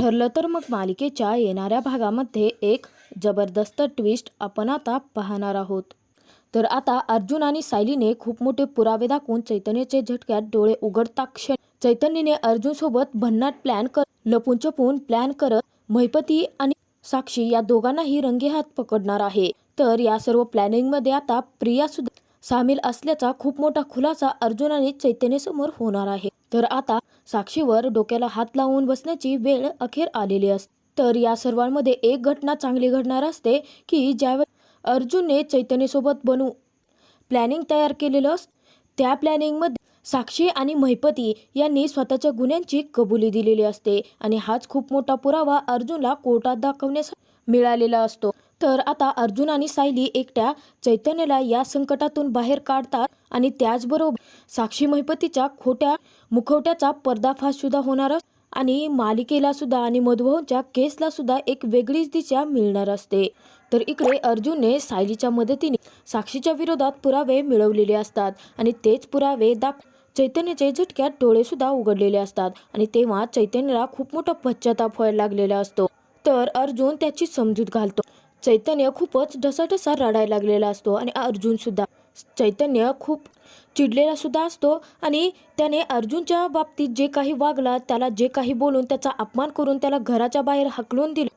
ठरलं तर मग मालिकेच्या येणाऱ्या भागामध्ये एक जबरदस्त ट्विस्ट आपण आता पाहणार आहोत. तर आता अर्जुन आणि सायलीने खूप मोठे पुरावे दाखवून चैतन्याचे झटक्यात डोळे उघडता क्षण चैतन्यने अर्जुन सोबत भन्नाट प्लॅन कर लपून छपून प्लॅन करत महिपती आणि साक्षी या दोघांनाही रंगेहात पकडणार आहे. तर या सर्व प्लॅनिंगमध्ये आता प्रिया सुद्धा सामील असल्याचा खूप मोठा खुलासा अर्जुन आणि चैतन्य समोर होणार आहे. तर आता साक्षीवर डोक्याला हात लावून बसण्याची वेळ अखेर आलेली असते तर या सर्वांमध्ये एक घटना चांगली घडणार असते की ज्यावेळी अर्जुनने चैतन्यसोबत बनू प्लॅनिंग तयार केलेलं असतं त्या प्लॅनिंगमध्ये साक्षी आणि महिपती यांनी स्वतःच्या गुन्ह्यांची कबुली दिलेली असते आणि हाच खूप मोठा पुरावा अर्जुनला कोर्टात दाखवण्यास मिळालेला असतो. तर आता अर्जुन आणि सायली एकट्या चैतन्याला या संकटातून बाहेर काढतात आणि त्याचबरोबर साक्षी महिपतीच्या खोट्या मुखवट्याचा पर्दाफाश सुद्धा होणार आणि मालिकेला सुद्धा आणि मधुभाऊंच्या केसला सुद्धा एक वेगळीच दिशा मिळणार असते. तर इकडे अर्जुनने सायलीच्या मदतीने साक्षीच्या विरोधात पुरावे मिळवलेले असतात आणि तेच पुरावे दाख चैतन्याचे झटक्यात डोळे सुद्धा उघडलेले असतात आणि तेव्हा चैतन्याला खूप मोठा पश्चाताप व्हायला लागलेला असतो. तर अर्जुन त्याची समजूत घालतो. चैतन्य खूपच ढसाढसा रडायला लागलेला असतो आणि अर्जुनसुद्धा चैतन्य खूप चिडलेला सुद्धा असतो आणि त्याने अर्जुनच्या बाबतीत जे काही वागला त्याला जे काही बोलून त्याचा अपमान करून त्याला घराच्या बाहेर हकलून दिले.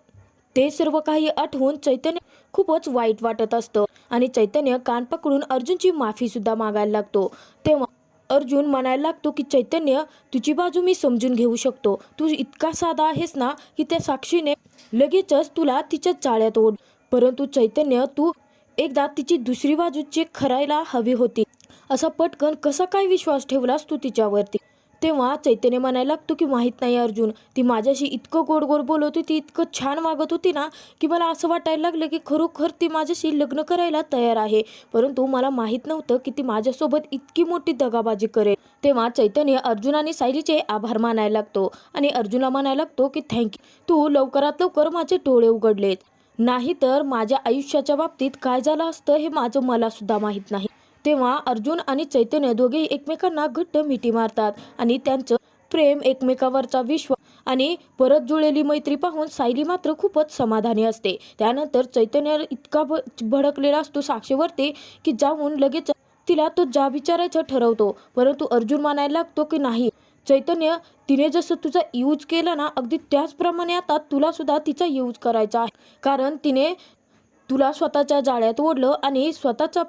ते सर्व काही आठवून चैतन्य खूपच वाईट वाटत असतं आणि चैतन्य कान पकडून अर्जुनची माफी सुद्धा मागायला लागतो. तेव्हा अर्जुन म्हणायला लागतो की चैतन्य तुझी बाजू मी समजून घेऊ शकतो. तू इतका साधा आहेस ना की त्या साक्षीने लगेचच तुला तिच्या चाळ्यात ओढ परंतु चैतन्य तू एकदा तिची दुसरी बाजू चेक करायला हवी होती. असा पटकन कसा काय विश्वास ठेवलास तू तिच्यावरती? तेव्हा चैतन्य म्हणायला लागतो की माहीत नाही अर्जुन ती माझ्याशी इतकं गोड गोड बोलत होती इतकं छान वागत होती ना की मला असं वाटायला लागलं की खरोखर ती माझ्याशी लग्न करायला तयार आहे. परंतु मला माहीत नव्हतं की ती माझ्यासोबत इतकी मोठी दगाबाजी करेल. तेव्हा चैतन्य अर्जुन आणि सायलीचे आभार मानायला लागतो आणि अर्जुनला म्हणायला लागतो की थँक्यू तू लवकरात लवकर माझे डोळे उघडलेत. नाहीतर माझ्या आयुष्याच्या बाबतीत काय झालं असतं हे माझं मला सुद्धा माहीत नाही. तेव्हा अर्जुन आणि चैतन्य दोघेही एकमेकांना घट्ट मिठी मारतात आणि त्यांचं प्रेम एकमेकावरचा विश्वास आणि परत जुळलेली मैत्री पाहून सायली मात्र खूपच समाधानी असते. त्यानंतर चैतन्य इतका भ भडकलेला असतो साक्षीवरती की जाऊन लगेच तिला तो जा विचारायचं ठरवतो. परंतु अर्जुन मानायला लागतो की नाही चैतन्य तिने जसं तुझा यूज केला ना अगदी त्याचप्रमाणे आता तुला सुद्धा तिचा यूज करायचा आहे. कारण तिने तुला स्वतःच्या जाळ्यात ओढलं आणि स्वतःचा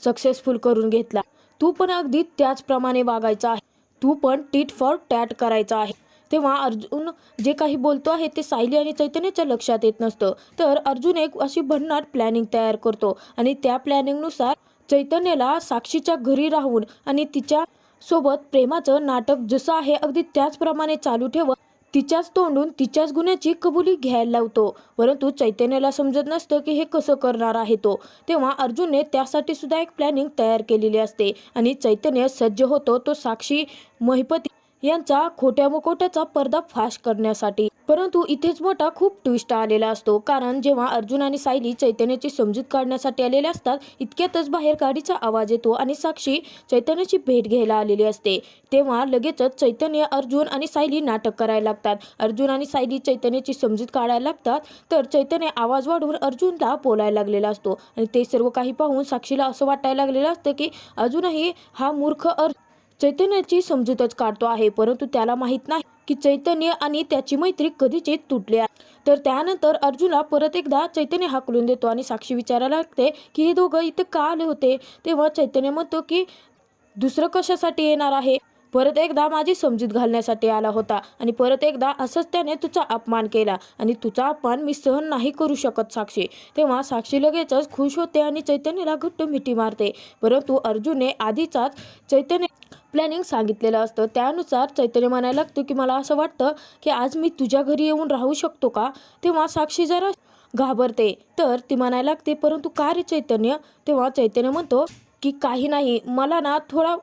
सक्सेसफुल करून घेतला. तू पण अगदी त्याचप्रमाणे वागायचा आहे. तू पण टीट फॉर टॅट करायचा आहे. तेव्हा अर्जुन जे काही बोलतो आहे ते सायली आणि चैतन्याच्या लक्षात येत नसतं. तर अर्जुन एक अशी भन्नाट प्लॅनिंग तयार करतो आणि त्या प्लॅनिंगनुसार चैतन्याला साक्षीच्या घरी राहून आणि तिच्या सोबत प्रेमाचं नाटक जसं आहे अगदी त्याचप्रमाणे चालू ठेवत तिच्याच तोंडून तिच्याच गुन्ह्याची कबुली घ्यायला लावतो. परंतु चैतन्याला समजत नसतं की हे कसं करणार आहे तो. तेव्हा अर्जुनने त्यासाठी सुद्धा एक प्लॅनिंग तयार केलेली असते आणि चैतन्य सज्ज होतो तो साक्षी महिपती यांचा खोट्या मुखोट्याचा पर्दाफाश करण्यासाठी. परंतु इथेच मोठा खूप ट्विस्ट आलेला असतो. कारण जेव्हा अर्जुन आणि सायली चैतन्याची समजूत काढण्यासाठी आलेले असतात इतक्यातच बाहेर गाडीचा आवाज येतो आणि साक्षी चैतन्याची भेट घ्यायला आलेली असते. तेव्हा लगेचच चैतन्य अर्जुन आणि सायली नाटक करायला लागतात. अर्जुन आणि सायली चैतन्याची समजूत काढायला लागतात तर चैतन्य आवाज वाढवून अर्जुनला बोलायला लागलेला असतो. आणि ते सर्व काही पाहून साक्षीला असं वाटायला लागलेलं असतं की अजूनही हा मूर्ख अर्ज चैतन्याची समजूतच काढतो आहे परंतु त्याला माहीत नाही की चैतन्य आणि त्याची मैत्री कधीचे तुटले आहे. तर त्यानंतर अर्जुनला परत एकदा चैतन्य हाकलून देतो आणि साक्षी विचारायला लागते की हे दोघं इथं का आले होते? तेव्हा चैतन्य म्हणतो की दुसरं कशासाठी येणार आहे? परत एकदा माझी समजूत घालण्यासाठी आला होता आणि परत एकदा असंच त्याने तुझा अपमान केला आणि तुझा अपमान मी सहन नाही करू शकत साक्षी. तेव्हा साक्षी लगेचच खुश होते आणि चैतन्याला घट्ट मिठी मारते. परंतु अर्जुनने आधीचाच चैतन्य प्लॅनिंग सांगितलेलं असतं. त्यानुसार चैतन्य म्हणायला लागतो की मला असं वाटतं की आज मी तुझ्या घरी येऊन राहू शकतो का? तेव्हा साक्षी जरा घाबरते. तर ती म्हणायला लागते परंतु का रे चैतन्य? तेव्हा चैतन्य म्हणतो की काही नाही. मला ना थोडा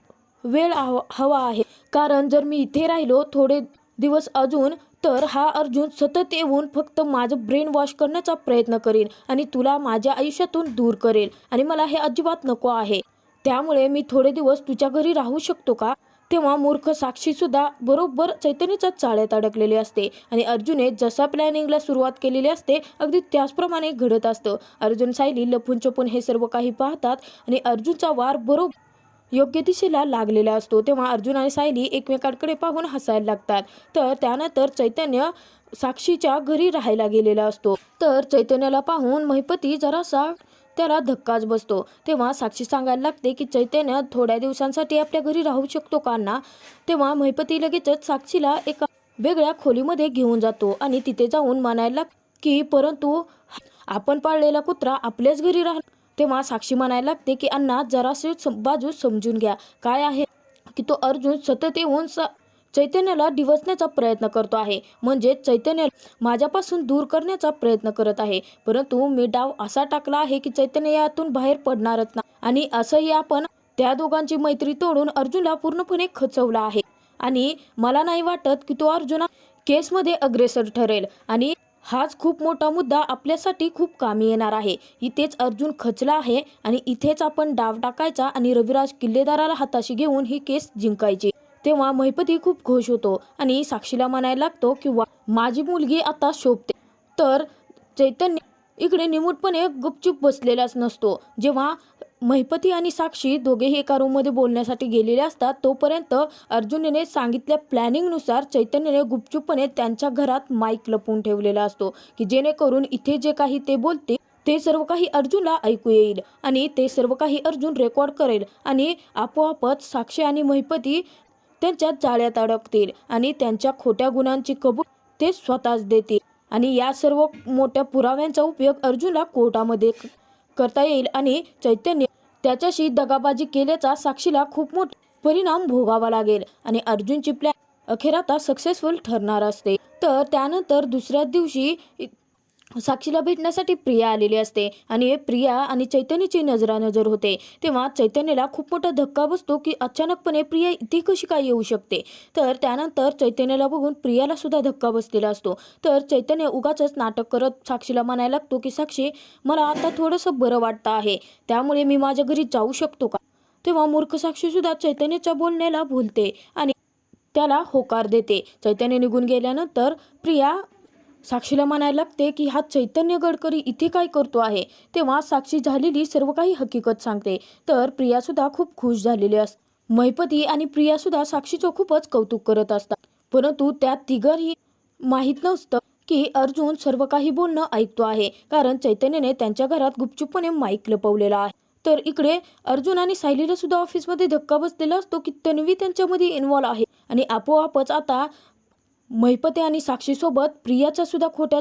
वेळ हवा हवा आहे. कारण जर मी इथे राहिलो थोडे दिवस अजून तर हा अर्जुन सतत येऊन फक्त माझं ब्रेन वॉश करण्याचा प्रयत्न करेन आणि तुला माझ्या आयुष्यातून दूर करेल आणि मला हे अजिबात नको आहे. त्यामुळे मी थोडे दिवस तुझ्या घरी राहू शकतो का? तेव्हा मूर्ख साक्षी सुद्धा बरोबर चैतन्यच्याच चाळ्यात अडकलेली असते आणि अर्जुने जसा प्लॅनिंगला सुरुवात केलेली असते अगदी त्याचप्रमाणे घडत असतं. अर्जुन सायली लपून छपून हे सर्व काही पाहतात आणि अर्जुनचा वार बरोबर योग्य दिशेला लागलेला असतो. तेव्हा अर्जुन आणि सायली एकमेकांकडे पाहून हसायला लागतात. तर त्यानंतर चैतन्य साक्षीच्या घरी राहायला गेलेला असतो. तर चैतन्याला पाहून महिपती जरासा त्याला धक्काच बसतो. तेव्हा साक्षी सांगायला लागते की चैतन्य थोड्या दिवसांसाठी आपल्या घरी राहू शकतो का ना तेव्हा महिपती लगेचच साक्षीला एका वेगळ्या खोलीमध्ये घेऊन जातो आणि तिथे जाऊन म्हणायला लाग की परंतु आपण पाळलेला कुत्रा आपल्याच घरी राह तेव्हा साक्षी म्हणायला लागते की अण्णा जरासे सम- बाजू समजून घ्या. काय आहे की तो अर्जुन सतत येऊन सा चैतन्याला डिवचण्याचा प्रयत्न करतो आहे. म्हणजे चैतन्य माझ्यापासून दूर करण्याचा प्रयत्न करत आहे. परंतु मी डाव असा टाकला आहे की चैतन्य यातून बाहेर पडणारच नाही आणि असंही आपण त्या दोघांची मैत्री तोडून अर्जुनला पूर्णपणे खचवला आहे. आणि मला नाही वाटत की तो अर्जुना केसमध्ये अग्रेसर ठरेल. आणि हाच खूप मोठा मुद्दा आपल्यासाठी खूप कामी येणार आहे. इथेच अर्जुन खचला आहे आणि इथेच आपण डाव टाकायचा आणि रविराज किल्लेदाराला हाताशी घेऊन ही केस जिंकायची. तेव्हा महिपती खूप खुश होतो आणि साक्षीला म्हणायला लागतो किंवा माझी मुलगी आता शोभते. तर चैतन्य इकडे निमूटपणे गुपचूप बसलेलाच नसतो. जेव्हा महिपती आणि साक्षी दोघेही एका रूममध्ये बोलण्यासाठी गेलेले असतात तोपर्यंत अर्जुनने सांगितल्या प्लॅनिंगनुसार चैतन्यने गुपचूपपणे त्यांच्या घरात माईक लपवून ठेवलेला असतो की जेणेकरून इथे जे काही ते बोलते ते सर्व काही अर्जुनला ऐकू येईल आणि ते सर्व काही अर्जुन रेकॉर्ड करेल आणि आपोआपच साक्षी आणि महिपती त्यांच्या जाळ्यात अडकतील आणि त्यांच्या खोट्या गुणांची कबूल ते स्वतःच देतील. आणि या सर्व मोठ्या पुराव्यांचा उपयोग अर्जुनला कोर्टामध्ये करता येईल आणि चैतन्य त्याच्याशी दगाबाजी केल्याचा साक्षीला खूप मोठा परिणाम भोगावा लागेल. आणि अर्जुनची प्लॅन अखेर आता सक्सेसफुल ठरणार असते. तर त्यानंतर दुसऱ्या दिवशी साक्षीला भेटण्यासाठी प्रिया आलेली असते. आणि प्रिया आणि चैतन्याची नजरानजर होते. तेव्हा चैतन्याला खूप मोठा धक्का बसतो की अचानकपणे प्रिया इथे कशी काय येऊ शकते? तर त्यानंतर चैतन्याला बघून प्रियाला सुद्धा धक्का बसलेला असतो. तर चैतन्य उगाच नाटक करत साक्षीला म्हणायला लागतो की साक्षी मला आता थोडंसं बरं वाटतं आहे. त्यामुळे मी माझ्या घरी जाऊ शकतो का? तेव्हा मूर्ख साक्षी सुद्धा चैतन्याच्या बोलण्याला भूलते आणि त्याला होकार देते. चैतन्य निघून गेल्यानंतर प्रिया साक्षीला म्हणायला लागते की हा चैतन्य गडकरी इथे काय करतो आहे? तेव्हा साक्षी झालेली सर्व काही हकीकत सांगते. तर प्रिया सुद्धा खूप खुश झालेली असते महिपती आणि प्रिया सुद्धा साक्षीचं खूपच कौतुक करत असतात. परंतु त्या तिघही माहीत नसतं की अर्जुन सर्व काही बोलणं ऐकतो आहे कारण चैतन्यने त्यांच्या घरात गुपचूपपणे माईक लपवलेला आहे. तर इकडे अर्जुन आणि सायलीला सुद्धा ऑफिसमध्ये धक्का बसलेला असतो की तन्वी त्यांच्यामध्ये इन्वॉल्व्ह आहे आणि आपोआपच आता महिपते आणि साक्षीसोबत प्रियाचा सुद्धा खोट्या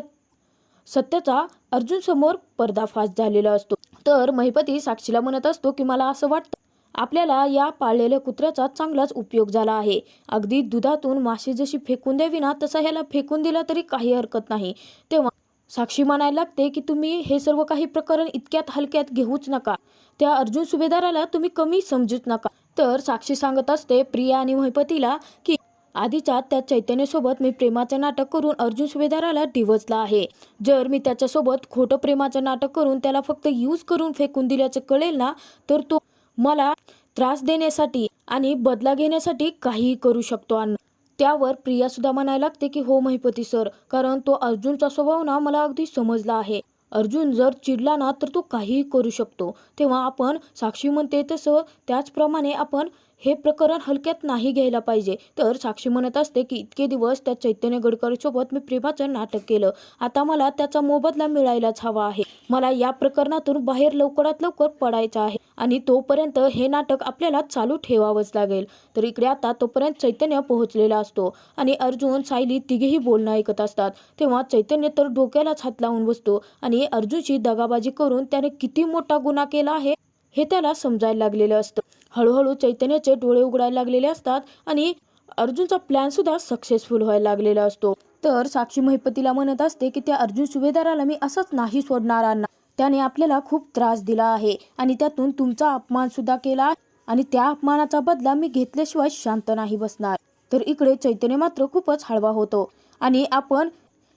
सत्याचा अर्जुन समोर पर्दाफाश झालेला असतो. तर महिपती साक्षीला म्हणत असतो की मला असं वाटतं आपल्याला या पाळलेल्या कुत्र्याचा चांगलाच उपयोग झाला आहे. अगदी दुधातून मासे जशी फेकून द्यावी ना तसा ह्याला फेकून दिला तरी काही हरकत नाही. तेव्हा साक्षी म्हणायला लागते की तुम्ही हे सर्व काही प्रकरण इतक्यात हलक्यात घेऊच नका. त्या अर्जुन सुभेदाराला तुम्ही कमी समजूच नका. तर साक्षी सांगत असते प्रिया आणि महिपतीला की आधीच्या त्या चैतन्यसोबत मी प्रेमाचं नाटक करून अर्जुन सुभेदाराला डिवचला आहे. जर मी त्याच्यासोबत खोटं प्रेमाचं नाटक करून त्याला फक्त यूज करून फेकून दिल्याचं कळेल ना तर तो मला त्रास देण्यासाठी आणि बदला घेण्यासाठी काहीही करू शकतो. अण्णा त्यावर प्रिया सुद्धा म्हणायला लागते की हो महिपती सर कारण तो अर्जुनचा स्वभाव ना मला अगदी समजला आहे. अर्जुन जर चिडला ना तर तो काहीही करू शकतो. तेव्हा आपण साक्षी म्हणते तसं त्याचप्रमाणे आपण हे प्रकरण हलक्यात नाही घ्यायला पाहिजे. तर साक्षी म्हणत असते की इतके दिवस त्या चैतन्य गडकरीसोबत मी प्रेमाचं नाटक केलं. आता मला त्याचा मोबदला मिळायलाच हवा आहे. मला या प्रकरणातून बाहेर लवकरात लवकर पडायचं आहे आणि तोपर्यंत हे नाटक आपल्याला चालू ठेवावंच लागेल. तर इकडे आता तोपर्यंत चैतन्य पोहोचलेला असतो आणि अर्जुन सायली तिघेही बोलणं ऐकत असतात. तेव्हा चैतन्य तर डोक्यालाच हात लावून बसतो आणि अर्जुनची दगाबाजी करून त्याने किती मोठा गुन्हा केला आहे हे त्याला समजायला लागलेलं असतं. हळूहळू चैतन्याचे डोळे उघडायला लागलेले असतात आणि अर्जुनचा प्लॅन सुद्धा सक्सेसफुल व्हायला लागलेला असतो. तर साक्षी महिपतीला म्हणत असते की त्या अर्जुन सुभेदाराला मी असंच नाही सोडणार त्याने आपल्याला खूप त्रास दिला आहे आणि त्यातून तुमचा अपमान सुद्धा केला आहे. आणि त्या अपमानाचा बदला मी घेतल्याशिवाय शांत नाही बसणार. तर इकडे चैतन्य मात्र खूपच हळवा होतो आणि आपण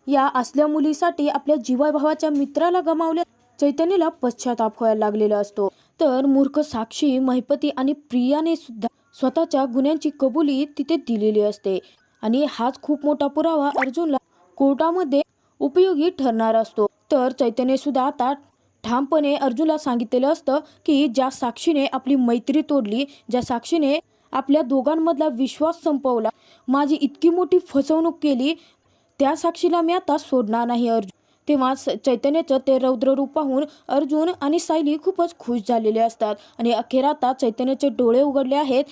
या असल्या मुलीसाठी आपल्या जीवाभावाच्या मित्राला गमावल्या. चैतन्याला पश्चाताप व्हायला लागलेला असतो. तर मूर्ख साक्षी महिपती आणि प्रियाने सुद्धा स्वतःच्या गुन्ह्यांची कबुली तिथे दिलेली असते. आणि हाच खूप मोठा पुरावा अर्जुनला कोर्टामध्ये उपयोगी ठरणार असतो. तर चैतन्य सुद्धा आता ठामपणे अर्जुनला सांगितलेलं असतं की ज्या साक्षीने आपली मैत्री तोडली ज्या साक्षीने आपल्या दोघांमधला विश्वास संपवला माझी इतकी मोठी फसवणूक केली त्या साक्षीला मी आता सोडणार नाही अर्जुन. तेव्हा चैतन्याचं ते रौद्र रूप पाहून अर्जुन आणि सायली खूपच खुश झालेले असतात. आणि अखेर आता चैतन्याचे डोळे उघडले आहेत.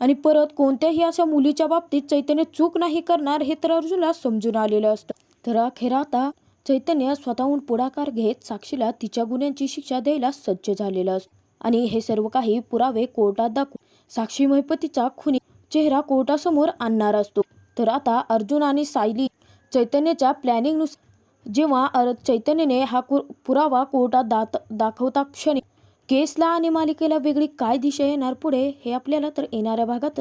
आणि परत कोणत्याही अशा मुलीच्या बाबतीत चैतन्य चूक नाही करणार हे तर अर्जुनला समजून आलेलं असतं. तर अखेर आता चैतन्य स्वतःहून पुढाकार घेत साक्षीला तिच्या गुन्ह्यांची शिक्षा द्यायला सज्ज झालेलं असतो. आणि हे सर्व काही पुरावे कोर्टात दाखवून साक्षी महिपतीचा खुनी चेहरा कोर्टासमोर आणणार असतो. तर आता अर्जुन आणि सायली चैतन्याच्या प्लॅनिंगनुसार जेव्हा अरत चैतन्यने हा कुर पुरावा कोर्टात दात दाखवता क्षणी केसला आणि मालिकेला वेगळी काय दिशा येणार पुढे हे आपल्याला तर येणाऱ्या भागातच